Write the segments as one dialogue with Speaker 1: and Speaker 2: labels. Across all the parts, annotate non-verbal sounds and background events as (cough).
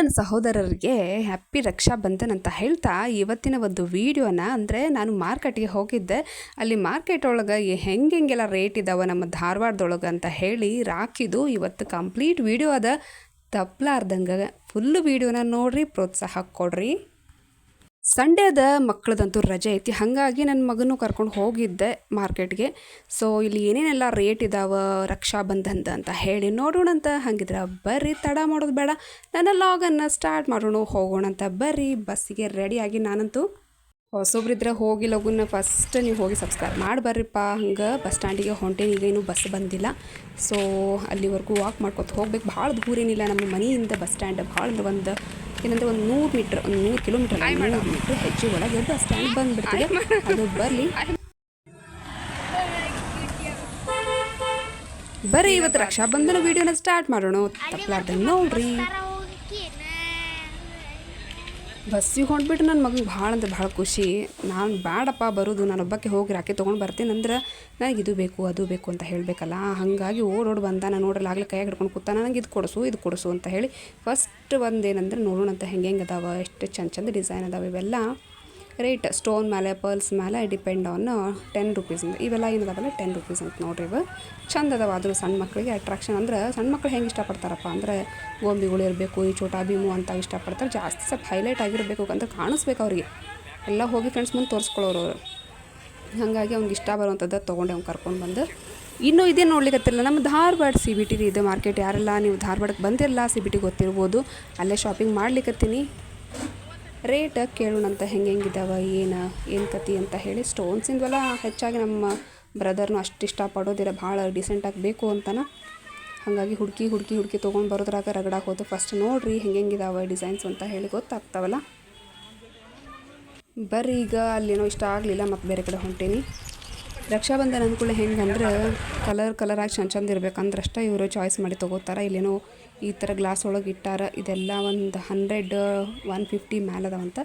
Speaker 1: ನನ್ನ ಸಹೋದರರಿಗೆ ಹ್ಯಾಪಿ ರಕ್ಷಾ ಬಂಧನ್ ಅಂತ ಹೇಳ್ತಾ ಇವತ್ತಿನ ಒಂದು ವಿಡಿಯೋನ ಅಂದರೆ ನಾನು ಮಾರ್ಕೆಟ್ಗೆ ಹೋಗಿದ್ದೆ. ಅಲ್ಲಿ ಮಾರ್ಕೆಟ್ ಒಳಗೆ ಹೆಂಗೆ ಹೆಂಗೆಲ್ಲ ರೇಟ್ ಇದ್ದಾವೆ ನಮ್ಮ ಧಾರವಾಡದೊಳಗೆ ಅಂತ ಹೇಳಿ ರಾಕಿದು ಇವತ್ತು ಕಂಪ್ಲೀಟ್ ವೀಡಿಯೋ ಅದ. ತಪ್ಪಲಾರ್ದಂಗೆ ಫುಲ್ ವೀಡಿಯೋನ ನೋಡಿರಿ, ಪ್ರೋತ್ಸಾಹ ಕೊಡ್ರಿ. ಸಂಡೇ ಅದ ಮಕ್ಕಳದಂತೂ ರಜೆ ಐತಿ. ಹಾಗಾಗಿ ನನ್ನ ಮಗನೂ ಕರ್ಕೊಂಡು ಹೋಗಿದ್ದೆ ಮಾರ್ಕೆಟ್ಗೆ. ಸೊ ಇಲ್ಲಿ ಏನೇನೆಲ್ಲ ರೇಟ್ ಇದಾವೆ, ರಕ್ಷಾ ಬಂಧನ್ದ ಅಂತ ಹೇಳಿ ನೋಡೋಣ ಅಂತ ಹಂಗಿದ್ರೆ ಬರ್ರಿ, ತಡ ಮಾಡೋದು ಬೇಡ. ನನ್ನ ಲಾಗನ್ನು ಸ್ಟಾರ್ಟ್ ಮಾಡೋಣ ಹೋಗೋಣ ಅಂತ ಬರ್ರಿ. ಬಸ್ಸಿಗೆ ರೆಡಿಯಾಗಿ ನಾನಂತೂ ಹೊಸೊಬ್ರಿದ್ರೆ ಹೋಗಿ ಲಗುನ ಫಸ್ಟ್ ನೀವು ಹೋಗಿ ಸಬ್ಸ್ಕ್ರೈಬ್ ಮಾಡಿ ಬರ್ರಿಪ್ಪ. ಹಂಗೆ ಬಸ್ ಸ್ಟ್ಯಾಂಡಿಗೆ ಹೊಂಟೇನಿ, ಈಗ ಇನ್ನೂ ಬಸ್ ಬಂದಿಲ್ಲ. ಸೊ ಅಲ್ಲಿವರೆಗೂ ವಾಕ್ ಮಾಡ್ಕೊತ ಹೋಗ್ಬೇಕು. ಭಾಳ ದೂರ ಏನಿಲ್ಲ ನಮ್ಮ ಮನೆಯಿಂದ ಬಸ್ ಸ್ಟ್ಯಾಂಡ್ ಭಾಳ ಅಂದ್ರೆ ಒಂದು ಏನಂದ್ರೆ ಒಂದು ನೂರು ಮೀಟರ್ ಒಂದು ನೂರು ಕಿಲೋಮೀಟರ್ ನೂರು ಮೀಟ್ರ್ ಹೆಚ್ಚು ಒಳಗೆ ಬಸ್ ಸ್ಟ್ಯಾಂಡ್ ಬಂದ್ಬಿಡ್ತದೆ. ಅದು ಬರಲಿ. ಬರ್ರಿ ಇವತ್ತು ರಕ್ಷಾಬಂಧನ ವಿಡಿಯೋನ ಸ್ಟಾರ್ಟ್ ಮಾಡೋಣ. ತಪ್ಪಲಾರ್ದಂಗೆ ನೋಡ್ರಿ. ಬಸ್ಸಿಗೆ ಹೊಂಟ್ಬಿಟ್ಟು ನನ್ನ ಮಗನಿಗೆ ಭಾಳ ಅಂದ್ರೆ ಭಾಳ ಖುಷಿ. ನಾನು ಬೇಡಪ್ಪ ಬರೋದು, ನಾನು ಒಬ್ಬಕ್ಕೆ ಹೋಗಿ ರಾಕೆ ತೊಗೊಂಡು ಬರ್ತೀನಿ ಅಂದ್ರೆ ನನಗೆ ಇದು ಬೇಕು, ಅದು ಬೇಕು ಅಂತ ಹೇಳಬೇಕಲ್ಲ. ಹಾಗಾಗಿ ಓಡೋಡಿ ಬಂದ ನಾನು ನೋಡಲ್ಲ, ಆಗಲೇ ಕೈಯಾಗ ಹಿಡ್ಕೊಂಡು ಕೂತ ನನಗೆ ಇದು ಕೊಡಿಸು ಇದು ಕೊಡಿಸು ಅಂತ ಹೇಳಿ ಫಸ್ಟ್ ಒಂದು ಏನಂದ್ರೆ ನೋಡೋಣ ಅಂತ ಹೆಂಗೆ ಹೆಂಗೆ ಅದಾವೆ, ಎಷ್ಟು ಚಂದ ಚಂದ ಡಿಸೈನ್ ಅದಾವೆ ಇವೆಲ್ಲ. ರೇಟ್ ಸ್ಟೋನ್ ಮೇಲೆ ಪರ್ಲ್ಸ್ ಮೇಲೆ ಡಿಪೆಂಡ್ ಆನ್ ಟೆನ್ ರುಪೀಸ್ ಇವೆಲ್ಲ ಏನದಾವಲ್ಲ ಟೆನ್ ರುಪೀಸ್ ಅಂತ ನೋಡ್ರಿ ಇವು. ಚಂದ ಅದಾವ ಆದರೂ ಸಣ್ಣ ಮಕ್ಕಳಿಗೆ ಅಟ್ರಾಕ್ಷನ್ ಅಂದ್ರೆ, ಸಣ್ಣ ಮಕ್ಳು ಹೆಂಗೆ ಇಷ್ಟಪಡ್ತಾರಪ್ಪ ಅಂದರೆ ಗೋಂಬಿಗಳು ಇರಬೇಕು, ಈ ಚೋಟಾ ಭೀಮು ಅಂತ ಇಷ್ಟಪಡ್ತಾರೆ. ಜಾಸ್ತಿ ಸ್ವಲ್ಪ ಹೈಲೈಟ್ ಆಗಿರಬೇಕು ಅಂತ ಕಾಣಿಸ್ಬೇಕು ಅವ್ರಿಗೆ. ಎಲ್ಲ ಹೋಗಿ ಫ್ರೆಂಡ್ಸ್ ಮುಂದೆ ತೋರಿಸ್ಕೊಳ್ಳೋರು ಅವರು. ಹಾಗಾಗಿ ಅವ್ನಿಗೆ ಇಷ್ಟ ಬರುವಂಥದ್ದು ತೊಗೊಂಡೆ ಅವ್ನು ಕರ್ಕೊಂಡು ಬಂದು. ಇನ್ನೂ ಇದೇ ನೋಡ್ಲಿಕ್ಕತ್ತಿಲ್ಲ ನಮ್ಮ ಧಾರವಾಡ ಸಿ ಬಿ ಟಿ ಇದೆ ಮಾರ್ಕೆಟ್ ಯಾರೆಲ್ಲ ನೀವು ಧಾರವಾಡಕ್ಕೆ ಬಂದಿರಲ್ಲ ಸಿ ಬಿ ಟಿ ಗೊತ್ತಿರ್ಬೋದು. ಅಲ್ಲೇ ಶಾಪಿಂಗ್ ಮಾಡ್ಲಿಕ್ಕತ್ತೀನಿ ರೇಟ್ ಕೇಳೋಣಂತ ಹೆಂಗೆ ಹೆಂಗಿದಾವ, ಏನು ಏನು ಕತಿ ಅಂತ ಹೇಳಿ ಸ್ಟೋನ್ಸಿಂದವೆಲ್ಲ ಹೆಚ್ಚಾಗಿ ನಮ್ಮ ಬ್ರದರ್ನು ಅಷ್ಟು ಇಷ್ಟಪಡೋದಿಲ್ಲ, ಭಾಳ ಡಿಸೆಂಟಾಗಿ ಬೇಕು ಅಂತನ. ಹಾಗಾಗಿ ಹುಡುಕಿ ಹುಡುಕಿ ಹುಡುಕಿ ತೊಗೊಂಡು ಬರೋದ್ರಾಗ ರಗಡಾಕ್ ಹೋದ ಫಸ್ಟ್ ನೋಡ್ರಿ ಹೆಂಗೆ ಹೆಂಗಿದಾವೆ ಡಿಸೈನ್ಸ್ ಅಂತ ಹೇಳಿ ಗೊತ್ತಾಗ್ತಾವಲ್ಲ. ಬರ್ರಿ ಈಗ, ಅಲ್ಲೇನೋ ಇಷ್ಟ ಆಗಲಿಲ್ಲ, ಮತ್ತು ಬೇರೆ ಕಡೆ ಹೊಂಟೀನಿ. ರಕ್ಷಾಬಂಧನ ಅಂದ್ಕೊಳ್ಳಿ ಹೆಂಗೆ ಅಂದ್ರೆ ಕಲರ್ ಕಲರಾಗಿ ಚಂದ ಚಂದ ಇರ್ಬೇಕಂದ್ರೆ ಅಷ್ಟೇ ಇವರು ಚಾಯ್ಸ್ ಮಾಡಿ ತೊಗೋತಾರೆ. ಇಲ್ಲೇನೋ ಈ ಥರ ಗ್ಲಾಸ್ ಒಳಗೆ ಇಟ್ಟಾರ, ಇದೆಲ್ಲ ಒಂದು ಹಂಡ್ರೆಡ್ ಒನ್ ಫಿಫ್ಟಿ ಮ್ಯಾಲ ಅದಾವಂತ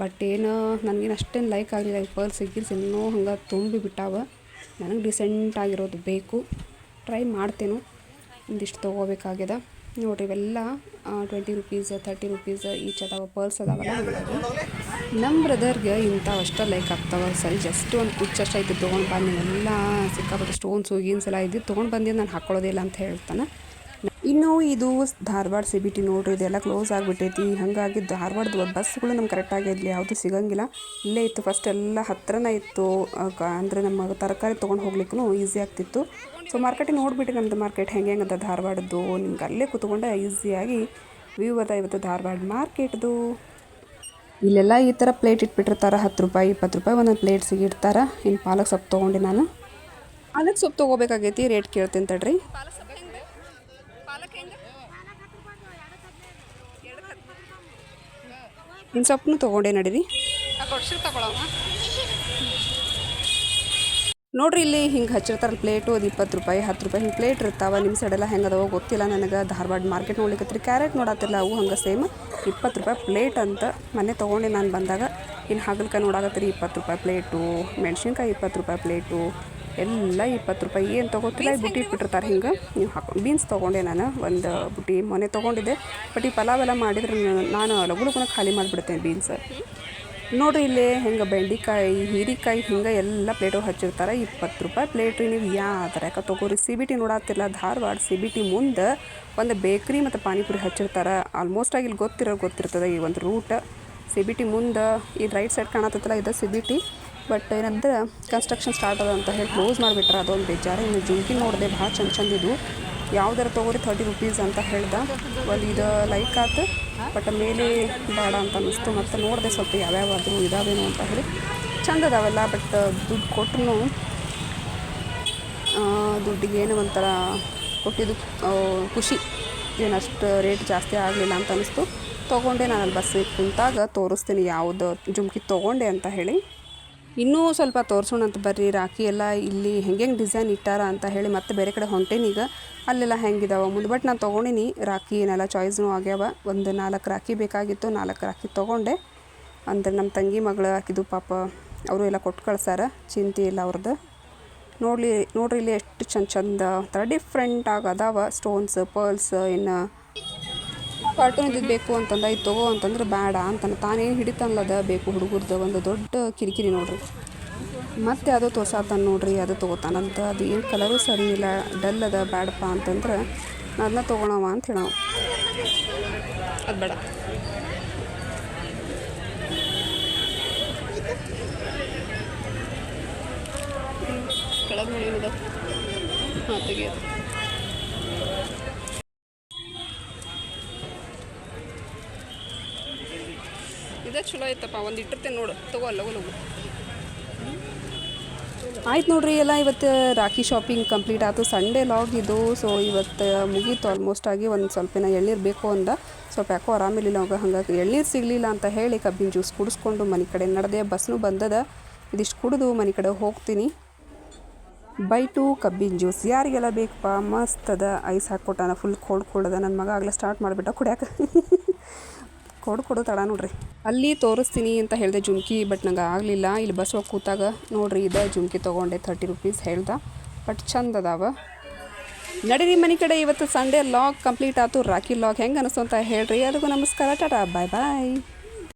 Speaker 1: ಬಟ್ ಏನು, ನನಗೇನು ಅಷ್ಟೇನು ಲೈಕ್ ಆಗಲಿಲ್ಲ. ಈ ಪರ್ಸ್ ಸಿಗಿಲ್ಸ್ ಇನ್ನೂ ಹಂಗೆ ತುಂಬಿ ಬಿಟ್ಟಾವ. ನನಗೆ ಡಿಸೆಂಟ್ ಆಗಿರೋದು ಬೇಕು. ಟ್ರೈ ಮಾಡ್ತೇನೆ. ಒಂದಿಷ್ಟು ತೊಗೋಬೇಕಾಗ್ಯದ. ನೋಡಿರಿ, ಇವೆಲ್ಲ twenty rupees thirty rupees each ಅದಾವ ಪರ್ಸ್ ಅದಾವಲ್ಲ. ನಮ್ಮ ಬ್ರದರ್ಗೆ ಅಷ್ಟೇ ಲೈಕ್ ಆಗ್ತಾವ. ಸರಿ ಜಸ್ಟ್ ಒಂದು ಕುಚ್ಚ ಅಷ್ಟು ಐತಿ ತೊಗೊಂಡು ಎಲ್ಲ ಸಿಕ್ಕಾಪಟ್ಟೆ ಸ್ಟೋನ್ಸು ಗೀನ್ಸ್ ಎಲ್ಲ ಇದ್ದು ತೊಗೊಂಡು ಬಂದಿದ್ದು ನಾನು ಹಾಕ್ಕೊಳ್ಳೋದಿಲ್ಲ ಅಂತ ಹೇಳ್ತಾನೆ. ಇನ್ನು ಇದು ಧಾರವಾಡ ಸಿ ಬಿ ಟಿ ನೋಡ್ರಿ, ಇದೆಲ್ಲ ಕ್ಲೋಸ್ ಆಗಿಬಿಟ್ಟೈತಿ. ಹಾಗಾಗಿ ಧಾರವಾಡದ ಬಸ್ಗಳು ನಮ್ಗೆ ಕರೆಕ್ಟಾಗಿ ಇಲ್ಲಿ ಯಾವುದೂ ಸಿಗಂಗಿಲ್ಲ. ಇಲ್ಲೇ ಇತ್ತು ಫಸ್ಟ್ ಎಲ್ಲ ಹತ್ತಿರನೇ ಇತ್ತು ಅಂದರೆ ನಮ್ಮ ತರಕಾರಿ ತೊಗೊಂಡು ಹೋಗ್ಲಿಕ್ಕೂ ಈಸಿ ಆಗ್ತಿತ್ತು. ಸೊ ಮಾರ್ಕೆಟಿಗೆ ನೋಡಿಬಿಟ್ಟು ನಮ್ಮದು ಮಾರ್ಕೆಟ್ ಹೆಂಗೆ ಹೆಂಗೆ ಅದ ಧಾರವಾಡದ್ದು. ನಿಮ್ಗೆ ಅಲ್ಲೇ ಕೂತ್ಕೊಂಡೆ ಈಸಿಯಾಗಿ ವ್ಯೂ ಅದ ಇವತ್ತು ಧಾರವಾಡ ಮಾರ್ಕೆಟ್ದು ಇಲ್ಲೆಲ್ಲ ಈ ಥರ ಪ್ಲೇಟ್ ಇಟ್ಬಿಟ್ಟಿರ್ತಾರೆ, ಹತ್ತು ರೂಪಾಯಿ, ಇಪ್ಪತ್ತು ರೂಪಾಯಿ ಒಂದೊಂದು ಪ್ಲೇಟ್ ಸಿಗಿಡ್ತಾರೆ ಇನ್ನು ಪಾಲಕ್ ಸೊಪ್ಪು ತೊಗೊಂಡೆ ನಾನು. ಪಾಲಕ್ ಸೊಪ್ಪು ತೊಗೋಬೇಕಾಗೈತಿ ರೇಟ್ ಕೇಳ್ತೀನಿ ತಡ್ರಿ. ಇನ್ನು ಸೊಪ್ಪನ್ನು ತೊಗೊಂಡೆ, ನಡೀರಿ. ನೋಡ್ರಿ ಇಲ್ಲಿ ಹಿಂಗೆ ಹಚ್ಚಿರ್ತಾರಲ್ಲ ಪ್ಲೇಟು ಅದು ಇಪ್ಪತ್ತು ರೂಪಾಯಿ, ಹತ್ತು ರೂಪಾಯಿ ಹಿಂಗೆ ಪ್ಲೇಟ್ ಇರ್ತಾವೆ. ನಿಮ್ಮ ಸೈಡೆಲ್ಲ ಹೆಂಗೆ ಅದಾವ ಗೊತ್ತಿಲ್ಲ ನನಗೆ. ಧಾರವಾಡ ಮಾರ್ಕೆಟ್ ನೋಡ್ಲಿಕ್ಕತ್ರಿ ಕ್ಯಾರೆಟ್ ನೋಡತ್ತಿಲ್ಲ ಅವು ಹಂಗೆ ಸೇಮ್ ಇಪ್ಪತ್ತು ರೂಪಾಯಿ ಪ್ಲೇಟ್ ಅಂತ ಮನೆ ತೊಗೊಂಡೆ ನಾನು ಬಂದಾಗ. ಇನ್ನು ಹಾಗಲ್ಕಾಯಿ ನೋಡಾಕತ್ತೀರಿ, ಇಪ್ಪತ್ತು ರೂಪಾಯಿ ಪ್ಲೇಟು ಮೆಣ್ಸಿನ್ಕಾಯಿ ಇಪ್ಪತ್ತು ರೂಪಾಯಿ ಪ್ಲೇಟು ಎಲ್ಲ ಇಪ್ಪತ್ತು ರೂಪಾಯಿ, ಏನು ತೊಗೋತಿಲ್ಲ ಬುಟ್ಟಿ ಇಟ್ಬಿಟ್ಟಿರ್ತಾರೆ ಹಿಂಗೆ. ನೀವು ಹಾಕೋ ಬೀನ್ಸ್ ತೊಗೊಂಡೆ ನಾನು, ಒಂದು ಬುಟ್ಟಿ ಮೊನ್ನೆ ತೊಗೊಂಡಿದ್ದೆ. ಬಟ್ ಈ ಪಲಾವ್ ಮಾಡಿದ್ರೆ ನಾನು ಲಘು ಲಘುನ ಖಾಲಿ ಮಾಡಿಬಿಡ್ತೇನೆ ಬೀನ್ಸ್. ನೋಡಿರಿ ಇಲ್ಲಿ ಹೆಂಗೆ ಬೆಂಡೆಕಾಯಿ, ಹೀರಿಕಾಯಿ, ಹಿಂಗೆ ಎಲ್ಲ ಪ್ಲೇಟು ಹಚ್ಚಿರ್ತಾರೆ. ಇಪ್ಪತ್ತು ರೂಪಾಯಿ ಪ್ಲೇಟ್ ರೀ ನೀವು ಯಾವ ಥರ ಯಾಕೆ ತೊಗೋರಿ ಸಿ ಬಿ ಟಿ ನೋಡತ್ತಿಲ್ಲ ಧಾರವಾಡ ಸಿ ಬಿ ಟಿ ಮುಂದೆ ಒಂದು ಬೇಕ್ರಿ ಮತ್ತು ಪಾನಿಪುರಿ ಹಚ್ಚಿರ್ತಾರೆ. ಆಲ್ಮೋಸ್ಟ್ ಆಗಿ ಇಲ್ಲಿ ಗೊತ್ತಿರೋ ಗೊತ್ತಿರ್ತದೆ ಈ ಒಂದು ರೂಟ್ ಸಿ ಬಿ ಟಿ ಮುಂದೆ ಈ ರೈಟ್ ಸೈಡ್ ಕಾಣತ್ತಲ್ಲ ಇದು ಸಿ ಬಿ ಟಿ ಬಟ್ ಏನಂದ್ರೆ ಕನ್ಸ್ಟ್ರಕ್ಷನ್ ಸ್ಟಾರ್ಟ್ ಅದ ಅಂತ ಹೇಳಿ ಕ್ಲೋಸ್ ಮಾಡಿಬಿಟ್ರೆ ಅದೊಂದು ಬೇಜಾರು. ಇನ್ನು ಜುಮ್ಕಿ ನೋಡಿದೆ ಭಾಳ ಚಂದ ಚಂದ ಇದು. ಯಾವ್ದಾರ ತೊಗೋರಿ ಥರ್ಟಿ ರುಪೀಸ್ ಅಂತ ಹೇಳ್ದೆ. ಒಂದು ಇದು ಲೈಕ್ ಆತು ಬಟ್ ಮೇಲೆ ಬೇಡ ಅಂತ ಅನ್ನಿಸ್ತು. ಮತ್ತು ನೋಡಿದೆ ಸ್ವಲ್ಪ ಯಾವ್ಯಾವ ಅದು ಇದಾವೇನೋ ಅಂತ ಹೇಳಿ. ಚಂದ ಅದಾವೆಲ್ಲ ಬಟ್ ದುಡ್ಡು ಕೊಟ್ಟರು ದುಡ್ಡಿಗೆ ಏನೋ ಒಂಥರ ಕೊಟ್ಟಿದ್ದು ಖುಷಿ. ಏನಷ್ಟು ರೇಟ್ ಜಾಸ್ತಿ ಆಗಲಿಲ್ಲ ಅಂತ ಅನ್ನಿಸ್ತು. ತೊಗೊಂಡೆ ನಾನು ಅಲ್ಲಿ ಬಸ್ಸಿಗೆ ಕುಂತಾಗ ತೋರಿಸ್ತೀನಿ ಯಾವುದು ಜುಮ್ಕಿ ತೊಗೊಂಡೆ ಅಂತ ಹೇಳಿ. ಇನ್ನೂ ಸ್ವಲ್ಪ ತೋರಿಸೋಣ ಅಂತ ಬರ್ರಿ. ರಾಖಿ ಎಲ್ಲ ಇಲ್ಲಿ ಹೆಂಗೆ ಹೆಂಗೆ ಡಿಸೈನ್ ಇಟ್ಟಾರ ಅಂತ ಹೇಳಿ ಮತ್ತೆ ಬೇರೆ ಕಡೆ ಹೊಂಟೇನಿ ಈಗ. ಅಲ್ಲೆಲ್ಲ ಹೆಂಗಿದಾವೆ ಮುಂದೆ ಬಟ್ ನಾನು ತೊಗೊಂಡಿನಿ. ರಾಖಿ ಏನೆಲ್ಲ ಚಾಯ್ಸ್ನೂ ಆಗ್ಯಾವ. ಒಂದು ನಾಲ್ಕು ರಾಖಿ ಬೇಕಾಗಿತ್ತು. ನಾಲ್ಕು ರಾಖಿ ತೊಗೊಂಡೆ. ಅಂದರೆ ನಮ್ಮ ತಂಗಿ ಮಗಳು ಹಾಕಿದ್ದು ಪಾಪ ಅವರು ಎಲ್ಲ ಕೊಟ್ಟು ಕಳ್ಸಾರ. ಚಿಂತೆ ಇಲ್ಲ ಅವ್ರದ್ದು ನೋಡಲಿ, ನೋಡ್ರಿ ಇಲ್ಲಿ ಎಷ್ಟು ಚಂದ ಚಂದ ಥರ ಡಿಫ್ರೆಂಟಾಗಿ ಅದಾವ. ಸ್ಟೋನ್ಸ್ ಪರ್ಲ್ಸ್ ಇನ್ನು ಕಾರ್ಟೂನ್ ಇದ್ದಿದ್ದು ಬೇಕು ಅಂತಂದ, ಇದು ತಗೋ ಅಂತಂದ್ರೆ ಬೇಡ ಅಂತಾನೆ. ತಾನೇನು ಹಿಡಿತಾನಲ್ಲದ ಬೇಕು ಹುಡುಗರ್ದು ಒಂದು ದೊಡ್ಡ ಕಿರಿಕಿರಿ ನೋಡ್ರಿ. ಮತ್ತೆ ಅದು ತೋರ್ಸಾತಾನೆ ನೋಡ್ರಿ, ಅದು ತೊಗೋತಾನಂತ ಅದು ಏನು ಕಲರು ಸರಿ ಇಲ್ಲ ಡಲ್ ಅದ ಬೇಡಪ್ಪ ಅಂತಂದ್ರೆ ಅದನ್ನ ತೊಗೊಳವ ಅಂತ ಹೇಳವ. ಅದು ಬೇಡ. ನೋಡು ಹಾಂ, ತೆಗಿಯೋದು. ಇದೇ ಚಲೋ ಐತಪ್ಪ, ಒಂದು ಇಟ್ಟಿರ್ತೇನೆ ನೋಡು, ತಗೋ ಅಲ್ಲ ಲಗು ಆಯ್ತು ನೋಡ್ರಿ, ಎಲ್ಲ ಇವತ್ತು ರಾಖಿ ಶಾಪಿಂಗ್ ಕಂಪ್ಲೀಟ್ ಆಯಿತು ಸಂಡೇ ಲಾಗ್ ಇದು ಸೊ ಇವತ್ತು ಮುಗೀತು ಆಲ್ಮೋಸ್ಟ್ ಆಗಿ ಒಂದು ಸ್ವಲ್ಪ ಎಳ್ನೀರು ಬೇಕು ಅಂದ. ಸ್ವಲ್ಪ ಯಾಕೋ ಆರಾಮಿಲ್ಲ ಅವಾಗ ಹಂಗಾಗಿ ಎಳ್ನೀರು ಸಿಗಲಿಲ್ಲ ಅಂತ ಹೇಳಿ ಕಬ್ಬಿನ ಜ್ಯೂಸ್ ಕುಡಿಸ್ಕೊಂಡು ಮನೆ ಕಡೆ ನಡೆದೆ. ಬಸ್ನು ಬಂದದ, ಇದಿಷ್ಟು ಕುಡಿದು ಮನೆ ಕಡೆ ಹೋಗ್ತೀನಿ. ಬೈ ಟು ಕಬ್ಬಿನ ಜ್ಯೂಸ್ ಯಾರಿಗೆಲ್ಲ ಬೇಕಪ್ಪ? ಮಸ್ತ್ ಅದ ಐಸ್ ಹಾಕ್ಕೊಟ್ಟಾನ ಫುಲ್ ಕೋಲ್ಡ್ ಕೋಲ್ಡ್ ನನ್ನ ಮಗ ಆಗಲೇ ಸ್ಟಾರ್ಟ್ ಮಾಡಿಬಿಟ್ಟ, ಕುಡಿಯಾಕ. (laughs) ಕೊಡು ಕೊಡು ತಡ ನೋಡ್ರಿ. ಅಲ್ಲಿ ತೋರಿಸ್ತೀನಿ ಅಂತ ಹೇಳಿದೆ ಜುಮ್ಕಿ, ಬಟ್ ನಂಗೆ ಆಗಲಿಲ್ಲ. ಇಲ್ಲಿ ಬಸ್ ಹೋಗಿ ಕೂತಾಗ ನೋಡ್ರಿ ಇದೆ, ಜುಮ್ಕಿ ತೊಗೊಂಡೆ ತರ್ಟಿ ರುಪೀಸ್ ಹೇಳ್ದೆ. ಬಟ್ ಚಂದ ಅದಾವ. ನಡೀರಿ ಮನೆ ಕಡೆ, ಇವತ್ತು ಸಂಡೇ ಲಾಗ್ ಕಂಪ್ಲೀಟ್ ಆಯ್ತು ರಾಕಿ ಲಾಗ್ ಹೆಂಗೆ ಅನಿಸ್ತು ಅಂತ ಹೇಳ್ರಿ. ಅದಕ್ಕೂ ನಮಸ್ಕಾರ, ಟಾಟಾ ಬಾಯ್ ಬಾಯ್